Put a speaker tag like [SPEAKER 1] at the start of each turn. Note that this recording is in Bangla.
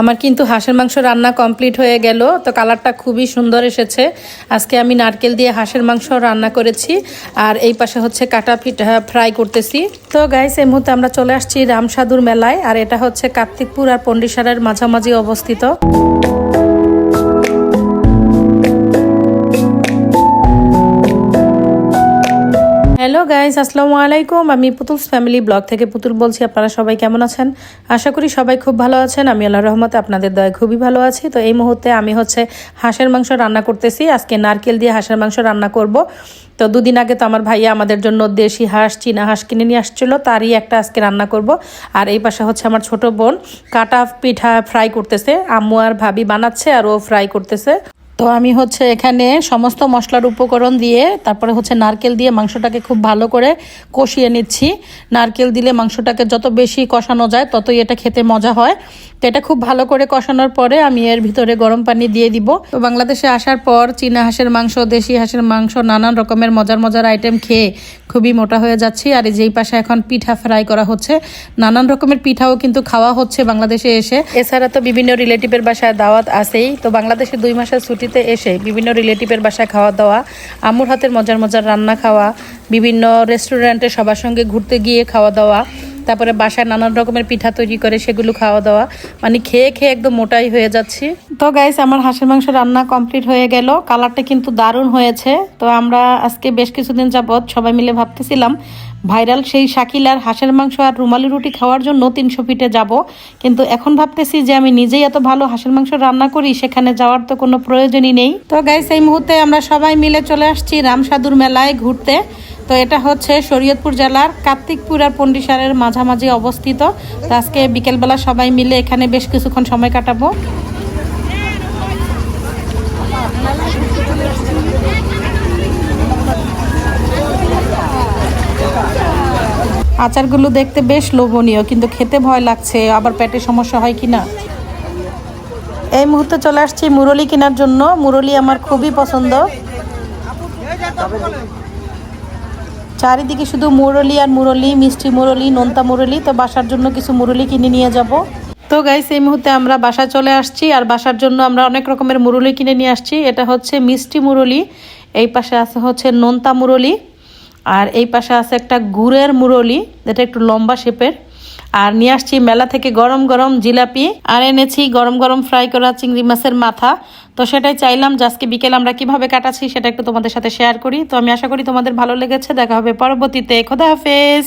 [SPEAKER 1] আমার কিন্তু হাঁসের মাংস রান্না কমপ্লিট হয়ে গেল। তো কালারটা খুবই সুন্দর এসেছে। আজকে আমি নারকেল দিয়ে হাঁসের মাংস রান্না করেছি। আর এই পাশে হচ্ছে কাটা পিঠা ফ্রাই করতেছি। তো গাইস এই মুহূর্তে আমরা চলে আসছি রামসাধুর মেলায়। আর এটা হচ্ছে কার্তিকপুর আর পন্ডিসারের মাঝামাঝি অবস্থিত। হ্যালো গাইজ আসসালামু আলাইকুম আমি পুতুলস ফ্যামিলি ব্লগ থেকে পুতুল বলছি। আপনারা সবাই কেমন আছেন? আশা করি সবাই খুব ভালো আছেন। আমি আল্লাহ রহমতে আপনাদের দয়া খুবই ভালো আছি। তো এই মুহূর্তে আমি হচ্ছে হাঁসের মাংস রান্না করতেছি। আজকে নারকেল দিয়ে হাঁসের মাংস রান্না করব। তো দুদিন আগে তো আমার ভাইয়া আমাদের জন্য দেশি হাঁস, চীনা হাঁস কিনে নিয়ে আসছিল। তারই একটা আজকে রান্না করব। আর এই পাশে হচ্ছে আমার ছোট বোন। কাটা পিঠা ফ্রাই করতেছে। আম্মু আর ভাবি বানাচ্ছে আর ও ফ্রাই করতেছে। তো আমি হচ্ছে এখানে সমস্ত মশলার উপকরণ দিয়ে, তারপরে হচ্ছে নারকেল দিয়ে মাংসটাকে খুব ভালো করে কষিয়ে নিচ্ছি। নারকেল দিলে মাংসটাকে যত বেশি কষানো যায়, ততই এটা খেতে মজা হয়। তো এটা খুব ভালো করে কষানোর পরে আমি এর ভিতরে গরম পানি দিয়ে দিব। তো বাংলাদেশে আসার পর চীনা হাঁসের মাংস, দেশি হাঁসের মাংস, নানান রকমের মজার মজার আইটেম খেয়ে খুবই মোটা হয়ে যাচ্ছি। আর যেই পাশে এখন পিঠা ফ্রাই করা হচ্ছে, নানান রকমের পিঠাও কিন্তু খাওয়া হচ্ছে বাংলাদেশে এসে। এছাড়া তো বিভিন্ন রিলেটিভের বাসায় দাওয়াত আসেই তো বাংলাদেশে দুই মাসের ছুটিতে এসে বিভিন্ন রিলেটিভের বাসায় খাওয়া দাওয়া আম্মুর হাতের মজার মজার রান্না খাওয়া, বিভিন্ন রেস্টুরেন্টে সবার সঙ্গে ঘুরতে গিয়ে খাওয়া দাওয়া তারপরে বাসায় নানান রকমের পিঠা তৈরি করে সেগুলো খাওয়া দাওয়া মানে খেয়ে খেয়ে একদম মোটাই হয়ে যাচ্ছি। তো গাইস আমার হাঁসের মাংস রান্না কমপ্লিট হয়ে গেল। কালারটা কিন্তু দারুণ হয়েছে। তো আমরা আজকে বেশ কিছুদিন যাবৎ সবাই মিলে ভাবতেছিলাম ভাইরাল সেই শাকিলার হাঁসের মাংস আর রুমালি রুটি খাওয়ার জন্য তিনশো ফিটে যাব। কিন্তু এখন ভাবতেছি যে আমি নিজেই এত ভালো হাঁসের মাংস রান্না করি, সেখানে যাওয়ার তো কোনো প্রয়োজনই নেই। তো গাইস এই মুহূর্তে আমরা সবাই মিলে চলে আসছি রামসাধুর মেলায় ঘুরতে। তো এটা হচ্ছে শরীয়তপুর জেলার কার্তিকপুর আর পন্ডিসারের মাঝামাঝি অবস্থিত। তো আজকে বিকেলবেলা সবাই মিলে এখানে বেশ কিছুক্ষণ সময় কাটাবো। আচারগুলো দেখতে বেশ লোভনীয়, কিন্তু খেতে ভয় লাগছে। আবার পেটে সমস্যা হয় কি না এই মুহূর্তে চলে আসছি মুরলি কেনার জন্য। মুরলি আমার খুবই পছন্দ। চারিদিকে শুধু মুরলি আর মুরলি, মিষ্টি মুরলি, নোনতা মুরলি। তো বাসার জন্য কিছু মুরলি কিনে নিয়ে যাব। তো গাইস এই মুহূর্তে আমরা বাসায় চলে আসছি। আর বাসার জন্য আমরা অনেক রকমের মুরলি কিনে নিয়ে আসছি। এটা হচ্ছে মিষ্টি মুরলি। এই পাশে আছে হচ্ছে নোনতা মুরলি। আর এই পাশে আছে একটা গুড়ের মুরলি, যেটা একটু লম্বা শেপের। আর নিয়ে আসছি মেলা থেকে গরম গরম জিলাপি, আর এনেছি গরম গরম ফ্রাই করা চিংড়ি মাছের মাথা। তো সেটাই চাইলাম যে আজকে বিকেল আমরা কীভাবে কাটাচ্ছি সেটা একটু তোমাদের সাথে শেয়ার করি। তো আমি আশা করি তোমাদের ভালো লেগেছে, দেখা হবে পরবর্তীতে। খোদা হাফেজ!